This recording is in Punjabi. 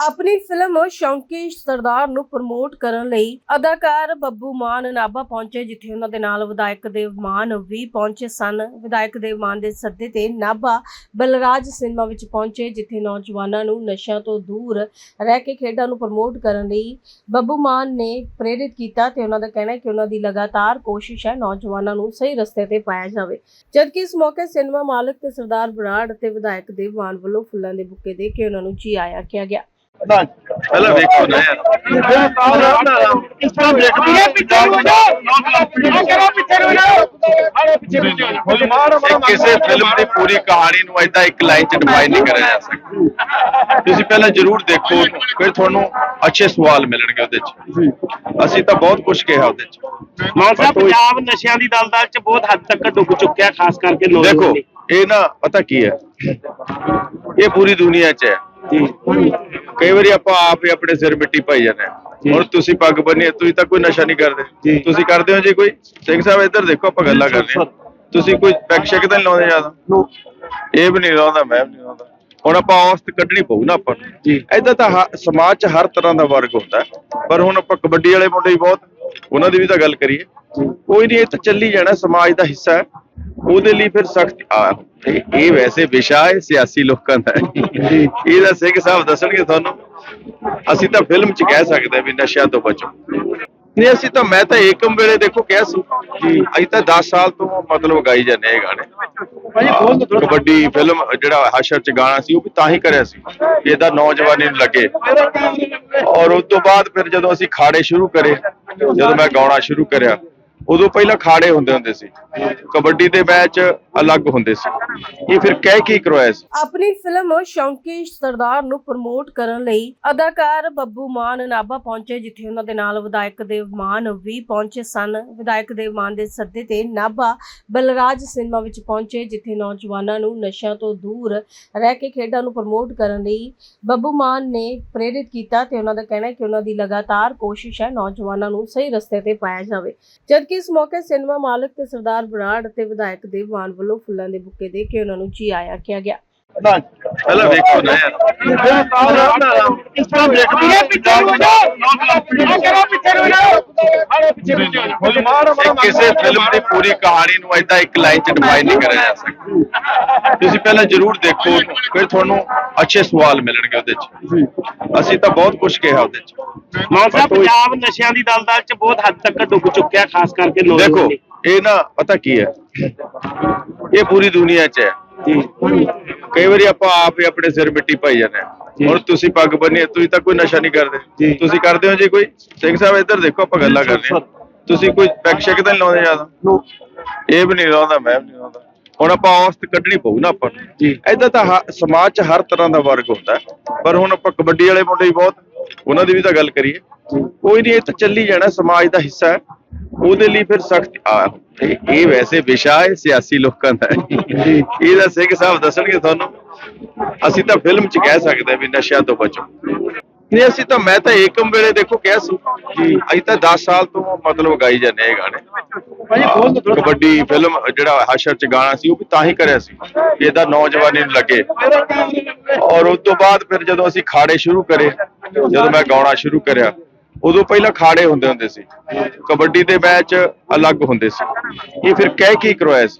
ਆਪਣੀ ਫਿਲਮ ਸ਼ੌਂਕੀ ਸਰਦਾਰ ਨੂੰ ਪ੍ਰਮੋਟ ਕਰਨ ਲਈ ਅਦਾਕਾਰ ਬੱਬੂ ਮਾਨ ਨਾਭਾ ਪਹੁੰਚੇ, ਜਿੱਥੇ ਉਹਨਾਂ ਦੇ ਨਾਲ ਵਿਧਾਇਕ ਦੇਵ ਮਾਨ ਵੀ ਪਹੁੰਚੇ ਸਨ। ਵਿਧਾਇਕ ਦੇਵ ਮਾਨ ਦੇ ਸੱਦੇ ਤੇ ਨਾਭਾ ਬਲਰਾਜ ਸਿਨੇਮਾ ਵਿੱਚ ਪਹੁੰਚੇ, ਜਿੱਥੇ ਨੌਜਵਾਨਾਂ ਨੂੰ ਨਸ਼ਿਆਂ ਤੋਂ ਦੂਰ ਰਹਿ ਕੇ ਖੇਡਾਂ ਨੂੰ ਪ੍ਰਮੋਟ ਕਰਨ ਲਈ ਬੱਬੂ ਮਾਨ ਨੇ ਪ੍ਰੇਰਿਤ ਕੀਤਾ ਤੇ ਉਹਨਾਂ ਦਾ ਕਹਿਣਾ ਹੈ ਕਿ ਉਹਨਾਂ ਦੀ ਲਗਾਤਾਰ ਕੋਸ਼ਿਸ਼ ਹੈ ਨੌਜਵਾਨਾਂ ਨੂੰ ਸਹੀ ਰਸਤੇ ਤੇ ਪਾਇਆ ਜਾਵੇ। ਜਦਕਿ ਇਸ ਮੌਕੇ ਸਿਨੇਮਾ ਮਾਲਕ ਤੇ ਸਰਦਾਰ ਬਰਾੜ ਅਤੇ ਵਿਧਾਇਕ ਦੇਵ ਮਾਨ ਵੱਲੋਂ ਫੁੱਲਾਂ ਦੇ ਬੁੱਕੇ ਦੇ ਕੇ ਉਹਨਾਂ ਨੂੰ ਜੀ ਆਇਆ ਕਿਹਾ ਗਿਆ। ਪਹਿਲਾਂ ਵੇਖੋ ਨਾ ਯਾਰ ਇਹ ਕਿਸੇ ਫਿਲਮ ਦੀ ਪੂਰੀ ਕਹਾਣੀ ਨੂੰ ਏਦਾਂ ਇੱਕ ਲਾਈਨ ਚ ਡਿਫਾਈਨ ਨਹੀਂ ਕਰਿਆ ਜਾ ਸਕਦਾ। ਤੁਸੀਂ ਪਹਿਲਾਂ ਜ਼ਰੂਰ ਦੇਖੋ ਫਿਰ ਤੁਹਾਨੂੰ ਅੱਛੇ ਸਵਾਲ ਮਿਲਣਗੇ ਉਹਦੇ ਚ। ਅਸੀਂ ਤਾਂ ਬਹੁਤ ਕੁਝ ਕਿਹਾ ਉਹਦੇ ਚ। ਮਾਨ ਸਾਹਿਬ ਪੰਜਾਬ ਨਸ਼ਿਆਂ ਦੀ ਦਲਦਲ ਚ ਬਹੁਤ ਹੱਦ ਤੱਕ ਡੁੱਬ ਚੁੱਕਿਆ ਖਾਸ ਕਰਕੇ ਦੇਖੋ ਨੌਜਵਾਨ। ਇਹ ਨਾ ਪਤਾ ਕੀ ਹੈ? ਇਹ ਪੂਰੀ ਦੁਨੀਆ 'ਚ ਹੈ। ਕਈ ਵਾਰੀ ਆਪਾਂ ਆਪ ਹੀ ਆਪਣੇ ਸਿਰ ਮਿੱਟੀ ਪਾਈ ਜਾਂਦੇ ਹਾਂ। ਹੁਣ ਤੁਸੀਂ ਪੱਗ ਬੰਨੀ ਤੁਸੀਂ ਤਾਂ ਕੋਈ ਨਸ਼ਾ ਨਹੀਂ ਕਰਦੇ। ਤੁਸੀਂ ਕਰਦੇ ਹੋ ਜੀ ਕੋਈ? ਸਿੰਘ ਸਾਹਿਬ ਇੱਧਰ ਦੇਖੋ ਆਪਾਂ ਗੱਲਾਂ ਕਰਦੇ ਹਾਂ। ਤੁਸੀਂ ਕੋਈ ਪੈਕ ਸ਼ੈਕ ਤਾਂ ਨਹੀਂ ਲਾਉਂਦੇ ਜ਼ਿਆਦਾ? ਇਹ ਵੀ ਨਹੀਂ ਲਾਉਂਦਾ ਮੈਂ ਵੀ ਨਹੀਂ ਲਾਉਂਦਾ। ਹੁਣ ਆਪਾਂ ਔਸਤ ਕੱਢਣੀ ਪਊ ਨਾ ਆਪਾਂ ਨੂੰ। ਏਦਾਂ ਤਾਂ ਹ- ਸਮਾਜ 'ਚ ਹਰ ਤਰ੍ਹਾਂ ਦਾ ਵਰਗ ਹੁੰਦਾ ਹੈ। ਪਰ ਹੁਣ ਆਪਾਂ ਕਬੱਡੀ ਵਾਲੇ ਮੁੰਡੇ ਬਹੁਤ ਉਹਨਾਂ ਦੀ ਵੀ ਤਾਂ ਗੱਲ ਕਰੀਏ। ਕੋਈ ਨਹੀਂ ਇਹ ਤਾਂ ਚੱਲੀ ਜਾਣਾ ਸਮਾਜ ਦਾ ਹਿੱਸਾ ਹੈ। ਉਹਦੇ ਲਈ ਫਿਰ ਸਖਤ ਇਹ ਇਹ ਵੈਸੇ ਵਿਸ਼ਾ ਹੈ ਸਿਆਸੀ ਲੋਕਾਂ ਦਾ ਹੈ। ਇਹਦਾ ਸਿੰਘ ਸਾਹਿਬ ਦੱਸਣਗੇ ਤੁਹਾਨੂੰ। ਅਸੀਂ ਤਾਂ ਫਿਲਮ 'ਚ ਕਹਿ ਸਕਦੇ ਵੀ ਨਸ਼ਿਆਂ ਤੋਂ ਬਚੋ। ਨਹੀਂ ਅਸੀਂ ਤਾਂ ਮੈਂ ਤਾਂ ਏਕਮ ਵੇਲੇ ਦੇਖੋ ਕਿਹਾ ਸੀ। ਕਿ ਅਸੀਂ ਤਾਂ 10 ਸਾਲ ਤੋਂ ਮਤਲਬ ਗਾਈ ਜਾਂਦੇ ਇਹ ਗਾਣੇ। ਕਬੱਡੀ ਫਿਲਮ ਜਿਹੜਾ ਹਸ਼ਰ 'ਚ ਗਾਣਾ ਸੀ ਉਹ ਵੀ ਤਾਂ ਹੀ ਕਰਿਆ ਸੀ। ਇਹਦਾ ਨੌਜਵਾਨੀ ਨੂੰ ਲੱਗੇ। ਔਰ ਉਸ ਤੋਂ ਬਾਅਦ ਫਿਰ ਜਦੋਂ ਅਸੀਂ ਖਾੜੇ ਸ਼ੁਰੂ ਕਰੇ ਜਦੋਂ ਮੈਂ ਗਾਉਣਾ ਸ਼ੁਰੂ ਕਰਿਆ ਉਦੋਂ ਪਹਿਲਾਂ ਖਾੜੇ ਹੁੰਦੇ ਹੁੰਦੇ ਸੀ। ਕਬੱਡੀ ਦੇ ਮੈਚ ਅਲੱਗ ਹੁੰਦੇ ਸੀ। ਇਹ ਫਿਰ ਕਹਿ ਕੇ ਕਰਵਾਇਆ ਸੀ? ਆਪਣੀ ਫਿਲਮ ਸ਼ੌਂਕੀ ਸਰਦਾਰ ਨੂੰ ਪ੍ਰਮੋਟ ਕਰਨ ਲਈ ਅਦਾਕਾਰ ਬੱਬੂ ਮਾਨ ਨਾਭਾ ਪਹੁੰਚੇ, ਜਿੱਥੇ ਉਹਨਾਂ ਦੇ ਨਾਲ ਵਿਧਾਇਕ ਦੇਵ ਮਾਨ ਵੀ ਪਹੁੰਚੇ ਸਨ। ਵਿਧਾਇਕ ਦੇਵ ਮਾਨ ਦੇ ਸੱਦੇ ਤੇ ਨਾਭਾ ਬਲਰਾਜ ਸਿਨੇਮਾ ਵਿੱਚ ਪਹੁੰਚੇ, ਜਿੱਥੇ ਨੌਜਵਾਨਾਂ ਨੂੰ ਨਸ਼ਿਆਂ ਤੋਂ ਦੂਰ ਰਹਿ ਕੇ ਖੇਡਾਂ ਨੂੰ ਪ੍ਰਮੋਟ ਕਰਨ ਲਈ ਬੱਬੂ ਮਾਨ ਨੇ ਪ੍ਰੇਰਿਤ ਕੀਤਾ ਤੇ ਉਹਨਾਂ ਦਾ ਕਹਿਣਾ ਹੈ ਕਿ ਉਹਨਾਂ ਦੀ ਲਗਾਤਾਰ ਕੋਸ਼ਿਸ਼ ਹੈ ਨੌਜਵਾਨਾਂ ਨੂੰ ਸਹੀ ਰਸਤੇ ਤੇ ਪਾਇਆ ਜਾਵੇ। ਜਦਕਿ ਇਸ ਮੌਕੇ ਸਿਨੇਮਾ ਮਾਲਕ ਤੇ ਸਰਦਾਰ ਬਰਾੜ ਅਤੇ ਵਿਧਾਇਕ ਮਾਨ ਵੱਲੋਂ ਫੁੱਲਾਂ ਦੇ ਬੁੱਕੇ ਦੇ ਕੇ ਉਹਨਾਂ ਨੂੰ ਜੀ ਆਇਆ ਕਿਹਾ ਗਿਆ। ਪਹਿਲਾਂ ਵੇਖੋ ਨਾ। ਯਾਰ ਇਹ ਕਿਸੇ ਫਿਲਮ ਦੀ ਪੂਰੀ ਕਹਾਣੀ ਨੂੰ ਏਦਾਂ ਇੱਕ ਲਾਈਨ ਚ ਡਿਫਾਈਨ ਨਹੀਂ ਕਰਿਆ ਜਾ ਸਕਦਾ। ਤੁਸੀਂ ਪਹਿਲਾਂ ਜ਼ਰੂਰ ਦੇਖੋ। ਫਿਰ ਤੁਹਾਨੂੰ ਅੱਛੇ ਸਵਾਲ ਮਿਲਣਗੇ ਉਹਦੇ ਚ। ਅਸੀਂ ਤਾਂ ਬਹੁਤ ਕੁਝ ਕਿਹਾ ਉਹਦੇ ਚ। ਮਾਨ ਸਾਹਿਬ ਪੰਜਾਬ ਨਸ਼ਿਆਂ ਦੀ ਦਲਦਲ ਚ ਬਹੁਤ ਹੱਦ ਤੱਕ ਡੁੱਬ ਚੁੱਕਿਆ ਖਾਸ ਕਰਕੇ ਦੇਖੋ ਨੌਜਵਾਨ ਨੇ। ਇਹ ਨਾ ਪਤਾ ਕੀ ਹੈ? ਇਹ ਪੂਰੀ ਦੁਨੀਆ 'ਚ ਹੈ। ਕਈ ਵਾਰੀ ਆਪਾਂ ਆਪ ਹੀ ਆਪਣੇ ਸਿਰ ਮਿੱਟੀ ਪਾਈ ਜਾਂਦੇ ਹਾਂ। ਹੁਣ ਤੁਸੀਂ ਪੱਗ ਬੰਨੀ ਤੁਸੀਂ ਤਾਂ ਕੋਈ ਨਸ਼ਾ ਨਹੀਂ ਕਰਦੇ। ਤੁਸੀਂ ਕਰਦੇ ਹੋ ਜੀ ਕੋਈ? ਸਿੰਘ ਸਾਹਿਬ ਇੱਧਰ ਦੇਖੋ ਆਪਾਂ ਗੱਲਾਂ ਕਰਦੇ ਹਾਂ। ਤੁਸੀਂ ਕੋਈ ਪੈਕ ਸ਼ੈਕ ਤਾਂ ਨਹੀਂ ਲਾਉਂਦੇ ਜ਼ਿਆਦਾ? ਇਹ ਵੀ ਨਹੀਂ ਲਾਉਂਦਾ ਮੈਂ ਵੀ ਨਹੀਂ ਲਾਉਂਦਾ। ਹੁਣ ਆਪਾਂ ਔਸਤ ਕੱਢਣੀ ਪਊ ਨਾ ਆਪਾਂ ਨੂੰ। ਏਦਾਂ ਤਾਂ ਸਮਾਜ 'ਚ ਹਰ ਤਰ੍ਹਾਂ ਦਾ ਵਰਗ ਹੁੰਦਾ। ਪਰ ਹੁਣ ਆਪਾਂ ਕਬੱਡੀ ਵਾਲੇ ਮੁੰਡੇ ਹੀ ਬਹੁਤ ਉਹਨਾਂ ਦੀ ਵੀ ਤਾਂ ਗੱਲ ਕਰੀਏ। ਕੋਈ ਨਹੀਂ, ਇਹ ਤਾਂ ਚੱਲੀ ਜਾਣਾ, ਸਮਾਜ ਦਾ ਹਿੱਸਾ ਹੈ। ਉਹਦੇ ਲਈ ਫਿਰ ਸਖਤ ਇਹ ਵੈਸੇ ਵਿਸ਼ਾ ਹੈ, ਸਿਆਸੀ ਲੋਕਾਂ ਦਾ। ਹੈ। ਇਹਦਾ ਸਿੰਘ ਸਾਹਿਬ ਦੱਸਣਗੇ ਤੁਹਾਨੂੰ। ਅਸੀਂ ਤਾਂ ਫਿਲਮ 'ਚ ਕਹਿ ਸਕਦੇ ਹਾਂ ਵੀ ਨਸ਼ਿਆਂ ਤੋਂ ਬਚੋ। ਨਹੀਂ, ਅਸੀਂ ਤਾਂ, ਮੈਂ ਤਾਂ ਏਕਮ ਵੇਲੇ ਦੇਖੋ, ਕਿਹਾ ਸੀ ਕਿ ਅਸੀਂ ਤਾਂ 10 ਸਾਲ ਤੋਂ ਮਤਲਬ ਗਾਈ ਜਾਂਦੇ ਇਹ ਗਾਣੇ। ਕਬੱਡੀ ਫਿਲਮ ਜਿਹੜਾ ਹਸ਼ਰ 'ਚ ਗਾਣਾ ਸੀ ਉਹ ਵੀ ਤਾਂ ਹੀ ਕਰਿਆ ਸੀ। ਕਿ ਇਹਦਾ ਨੌਜਵਾਨੀ ਨੂੰ ਲੱਗੇ। ਔਰ ਉਸ ਤੋਂ ਬਾਅਦ ਫਿਰ ਜਦੋਂ ਅਸੀਂ ਖਾੜੇ ਸ਼ੁਰੂ ਕਰੇ ਜਦੋਂ ਮੈਂ ਗਾਉਣਾ ਸ਼ੁਰੂ ਕਰਿਆ ਉਦੋਂ ਪਹਿਲਾਂ ਖਾੜੇ ਹੁੰਦੇ ਹੁੰਦੇ ਸੀ। ਕਬੱਡੀ ਦੇ ਮੈਚ ਅਲੱਗ ਹੁੰਦੇ ਸੀ। ਇਹ ਫਿਰ ਕਹਿ ਕੇ ਕਰਵਾਇਆ ਸੀ?